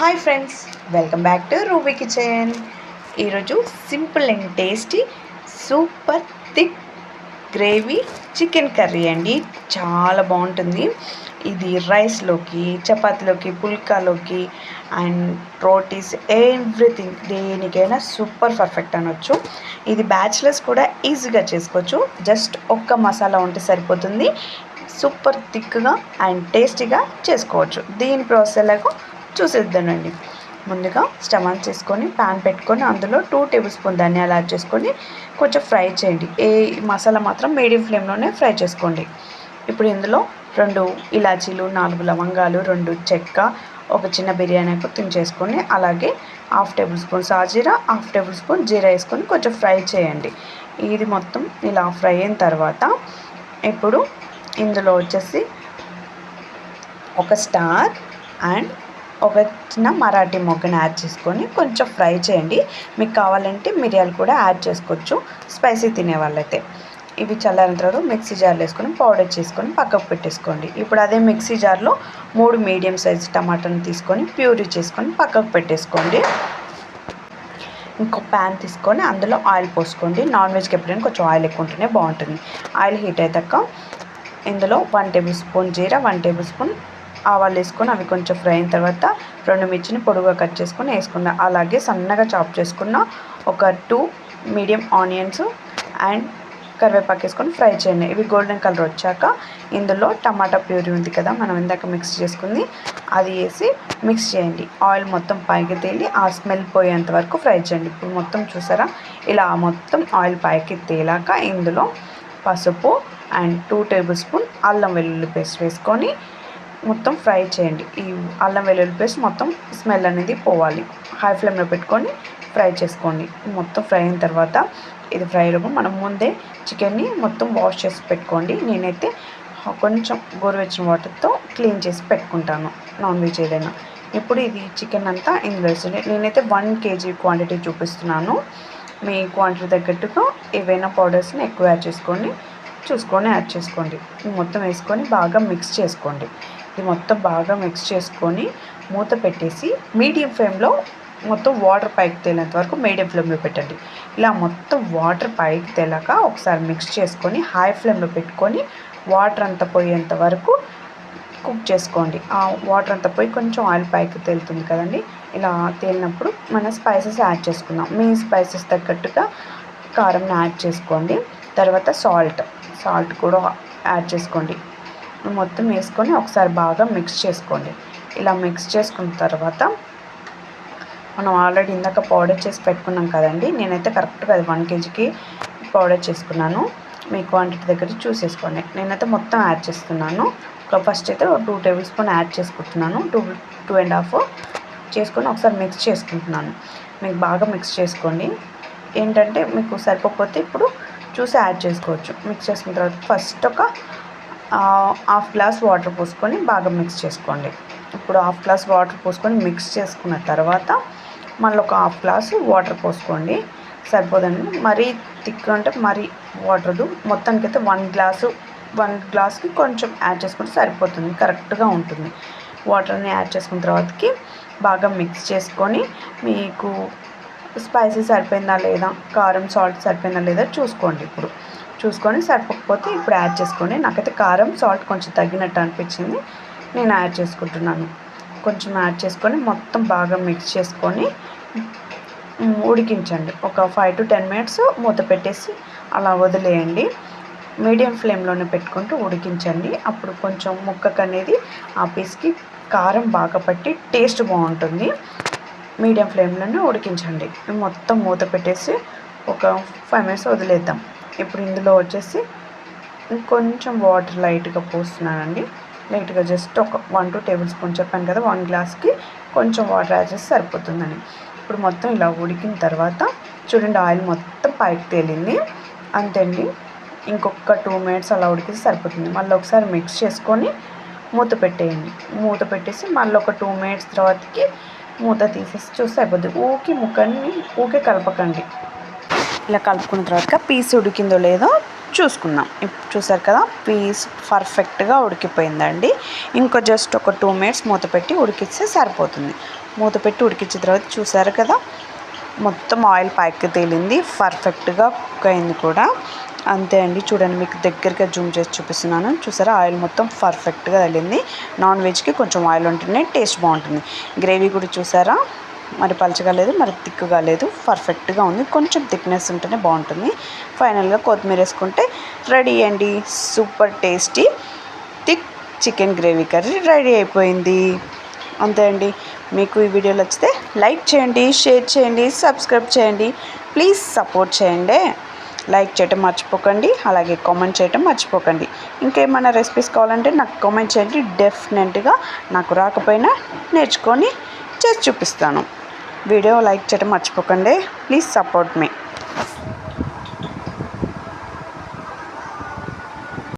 Hi friends welcome back to Ruby kitchen. ఈరోజు simple and tasty super thick gravy chicken curry అండి. చాలా బాగుంటుంది. ఇది రైస్లోకి చపాతీలోకి పుల్కాలోకి అండ్ రోటీస్ ఎవ్రీథింగ్ దేనికైనా సూపర్ పర్ఫెక్ట్ అనొచ్చు. ఇది బ్యాచిలర్స్ కూడా ఈజీగా చేసుకోవచ్చు. జస్ట్ ఒక్క మసాలా ఉంటే సరిపోతుంది. సూపర్ థిక్గా అండ్ టేస్టీగా చేసుకోవచ్చు. దీని ప్రాసెస్ ఎలాగో చూసేద్దానండి. ముందుగా స్టవ్ ఆన్ చేసుకొని ప్యాన్ పెట్టుకొని అందులో టూ టేబుల్ స్పూన్ ధనియాలు యాడ్ చేసుకొని కొంచెం ఫ్రై చేయండి. ఏ మసాలా మాత్రం మీడియం ఫ్లేమ్లోనే ఫ్రై చేసుకోండి. ఇప్పుడు ఇందులో రెండు ఇలాచీలు నాలుగు లవంగాలు రెండు చెక్క ఒక చిన్న బిర్యానీ తిని చేసుకొని అలాగే హాఫ్ టేబుల్ స్పూన్ సాజీరా హాఫ్ టేబుల్ స్పూన్ జీరా వేసుకొని కొంచెం ఫ్రై చేయండి. ఇది మొత్తం ఇలా ఫ్రై అయిన తర్వాత ఇప్పుడు ఇందులో వచ్చేసి ఒక స్టార్ అండ్ ఒక చిన్న మరాఠీ మొగ్గను యాడ్ చేసుకొని కొంచెం ఫ్రై చేయండి. మీకు కావాలంటే మిరియాలు కూడా యాడ్ చేసుకోవచ్చు. స్పైసీ తినే వాళ్ళైతే ఇవి చల్లారిన తర్వాత మిక్సీ జార్లో వేసుకొని పౌడర్ చేసుకొని పక్కకు పెట్టేసుకోండి. ఇప్పుడు అదే మిక్సీ జార్లో మూడు మీడియం సైజ్ టమాటాను తీసుకొని ప్యూరీ చేసుకొని పక్కకు పెట్టేసుకోండి. ఇంకో ప్యాన్ తీసుకొని అందులో ఆయిల్ పోసుకోండి. నాన్ వెజ్కి ఎప్పుడైనా కొంచెం ఆయిల్ ఎక్కువ ఉంటేనే బాగుంటుంది. ఆయిల్ హీట్ అయ్యాక ఇందులో వన్ టేబుల్ స్పూన్ జీరా వన్ టేబుల్ స్పూన్ ఆవాలు వేసుకొని అవి కొంచెం ఫ్రై అయిన తర్వాత రెండు మిర్చిని పొడుగుగా కట్ చేసుకొని వేసుకున్న. అలాగే సన్నగా చాప్ చేసుకున్న ఒక టూ మీడియం ఆనియన్స్ అండ్ కరివేపాకు వేసుకొని ఫ్రై చేయండి. ఇవి గోల్డెన్ కలర్ వచ్చాక ఇందులో టమాటా ప్యూరీ ఉంది కదా మనం ఇందాక మిక్స్ చేసుకుంది అది వేసి మిక్స్ చేయండి. ఆయిల్ మొత్తం పైకి తేలి ఆ స్మెల్ పోయేంత వరకు ఫ్రై చేయండి. ఇప్పుడు మొత్తం చూసారా? ఇలా మొత్తం ఆయిల్ పైకి తేలాక ఇందులో పసుపు అండ్ టూ టేబుల్ స్పూన్ అల్లం వెల్లుల్లి పేస్ట్ వేసుకొని మొత్తం ఫ్రై చేయండి. ఈ అల్లం వెల్లుల్లి పేస్ట్ మొత్తం స్మెల్ అనేది పోవాలి. హై ఫ్లేమ్లో పెట్టుకొని ఫ్రై చేసుకోండి. మొత్తం ఫ్రై అయిన తర్వాత ఇది ఫ్రై అయినప్పుడు మనం ముందే చికెన్ని మొత్తం వాష్ చేసి పెట్టుకోండి. నేనైతే కొంచెం గోరువెచ్చని వాటర్తో క్లీన్ చేసి పెట్టుకుంటాను. నాన్ వెజ్ ఏదైనా. ఇప్పుడు ఇది చికెన్ అంతా ఇందులో వేస్తుంది నేనైతే వన్ కేజీ క్వాంటిటీ చూపిస్తున్నాను. మీ క్వాంటిటీ తగ్గట్టుగా ఏవైనా పౌడర్స్ని ఎక్కువ యాడ్ చేసుకోండి. చూసుకొని యాడ్ చేసుకోండి. మొత్తం వేసుకొని బాగా మిక్స్ చేసుకోండి. ఇది మొత్తం బాగా మిక్స్ చేసుకొని మూత పెట్టేసి మీడియం ఫ్లేమ్లో మొత్తం వాటర్ పైకి తేలేంత వరకు మీడియం ఫ్లేమ్లో పెట్టండి. ఇలా మొత్తం వాటర్ పైకి తేలాక ఒకసారి మిక్స్ చేసుకొని హై ఫ్లేమ్లో పెట్టుకొని వాటర్ అంతా పోయేంత వరకు కుక్ చేసుకోండి. ఆ వాటర్ అంతా పోయి కొంచెం ఆయిల్ పైకి తేలుతుంది కదండి. ఇలా తేలినప్పుడు మన స్పైసెస్ యాడ్ చేసుకుందాం. మీ స్పైసెస్ తగ్గట్టుగా కారంని యాడ్ చేసుకోండి. తర్వాత సాల్ట్ సాల్ట్ కూడా యాడ్ చేసుకోండి. మొత్తం వేసుకొని ఒకసారి బాగా మిక్స్ చేసుకోండి. ఇలా మిక్స్ చేసుకున్న తర్వాత మనం ఆల్రెడీ ఇందాక పౌడర్ చేసి పెట్టుకున్నాం కదండి నేనైతే కరెక్ట్గా అది వన్ కేజీకి పౌడర్ చేసుకున్నాను. మీ క్వాంటిటీ దగ్గర చూసేసుకోండి. నేనైతే మొత్తం యాడ్ చేస్తున్నాను. ఫస్ట్ అయితే టూ టేబుల్ స్పూన్ యాడ్ చేసుకుంటున్నాను. టూ టూ అండ్ హాఫ్ చేసుకొని ఒకసారి మిక్స్ చేసుకుంటున్నాను. మీకు బాగా మిక్స్ చేసుకోండి. ఏంటంటే మీకు సరిపోకపోతే ఇప్పుడు చూసి యాడ్ చేసుకోవచ్చు. మిక్స్ చేసుకున్న తర్వాత ఫస్ట్ ఒక హాఫ్ గ్లాస్ వాటర్ పోసుకొని బాగా మిక్స్ చేసుకోండి. ఇప్పుడు హాఫ్ గ్లాస్ వాటర్ పోసుకొని మిక్స్ చేసుకున్న తర్వాత మళ్ళీ ఒక హాఫ్ గ్లాస్ వాటర్ పోసుకోండి. సరిపోదండి. మరీ థిక్ అంటే మరీ వాటర్దు మొత్తానికి అయితే వన్ గ్లాసు వన్ గ్లాస్కి కొంచెం యాడ్ చేసుకుంటే సరిపోతుంది. కరెక్ట్గా ఉంటుంది. వాటర్ని యాడ్ చేసుకున్న తర్వాతకి బాగా మిక్స్ చేసుకొని మీకు స్పైసీ సరిపోయిందా లేదా కారం సాల్ట్ సరిపోయిందా లేదా చూసుకోండి ఇప్పుడు. చూసుకొని సరిపోకపోతే ఇప్పుడు యాడ్ చేసుకోండి. నాకైతే కారం సాల్ట్ కొంచెం తగ్గినట్టు అనిపించింది. నేను యాడ్ చేసుకుంటున్నాను. కొంచెం యాడ్ చేసుకొని మొత్తం బాగా మిక్స్ చేసుకొని ఉడికించండి. ఒక ఫైవ్ టు టెన్ మినిట్స్ మూత పెట్టేసి అలా వదిలేయండి. మీడియం ఫ్లేమ్లోనే పెట్టుకుంటూ ఉడికించండి. అప్పుడు కొంచెం ముక్కకు అనేది ఆ పీస్కి కారం బాగా పట్టి టేస్ట్ బాగుంటుంది. మీడియం ఫ్లేమ్లోనే ఉడికించండి. మొత్తం మూత పెట్టేసి ఒక ఫైవ్ మినిట్స్ వదిలేద్దాం. ఇప్పుడు ఇందులో వచ్చేసి కొంచెం వాటర్ లైట్గా పోస్తున్నానండి. లైట్గా జస్ట్ ఒక వన్ టూ టేబుల్ స్పూన్ చెప్పాను కదా వన్ గ్లాస్కి కొంచెం వాటర్ యాడ్ చేసి సరిపోతుందని ఇప్పుడు మొత్తం ఇలా ఉడికిన తర్వాత చూడండి ఆయిల్ మొత్తం పైకి తేలింది. అంతేండి. ఇంకొక టూ మినిట్స్ అలా ఉడికితే సరిపోతుంది. మళ్ళీ ఒకసారి మిక్స్ చేసుకొని మూత పెట్టేయండి. మూత పెట్టేసి మళ్ళీ ఒక టూ మినిట్స్ తర్వాతకి మూత తీసేసి చూస్తే అయిపోద్ది ఊకి ముక్కని ఊకే కలపకండి. ఇలా కలుపుకున్న తర్వాత పీస్ ఉడికిందో లేదో చూసుకుందాం. ఇప్పుడు చూసారు కదా? పీస్ పర్ఫెక్ట్గా ఉడికిపోయిందండి. ఇంకో జస్ట్ ఒక టూ మినిట్స్ మూత పెట్టి ఉడికిస్తే సరిపోతుంది. మూత పెట్టి ఉడికించిన తర్వాత చూసారు కదా? మొత్తం ఆయిల్ పైకి తేలింది. పర్ఫెక్ట్గా కుక్ అయింది కూడా. అంతే అండి. చూడండి మీకు దగ్గరగా జూమ్ చేసి చూపిస్తున్నాను. చూసారా? ఆయిల్ మొత్తం పర్ఫెక్ట్గా తగిలింది నాన్ వెజ్కి కొంచెం ఆయిల్ ఉంటేనే టేస్ట్ బాగుంటుంది. గ్రేవీ కూడా చూసారా? మరి పలచగా లేదు మరి థిక్గా లేదు. పర్ఫెక్ట్గా ఉంది. కొంచెం థిక్నెస్ ఉంటేనే బాగుంటుంది. ఫైనల్గా కొత్తిమీర వేసుకుంటే రెడీ అండి. Super tasty thick chicken gravy curry ready అయిపోయింది. అంతే అండి. మీకు ఈ వీడియో నచ్చితే లైక్ చేయండి షేర్ చేయండి సబ్స్క్రైబ్ చేయండి. ప్లీజ్ సపోర్ట్ చేయండి. లైక్ చేయటం మర్చిపోకండి. అలాగే కామెంట్ చేయటం మర్చిపోకండి. ఇంకేమైనా రెసిపీస్ కావాలంటే నాకు కామెంట్ చేయండి. డెఫినెట్గా నాకు రాకపోయినా నేర్చుకొని చేసి చూపిస్తాను. వీడియో లైక్ చేయటం మర్చిపోకండి. Please support me.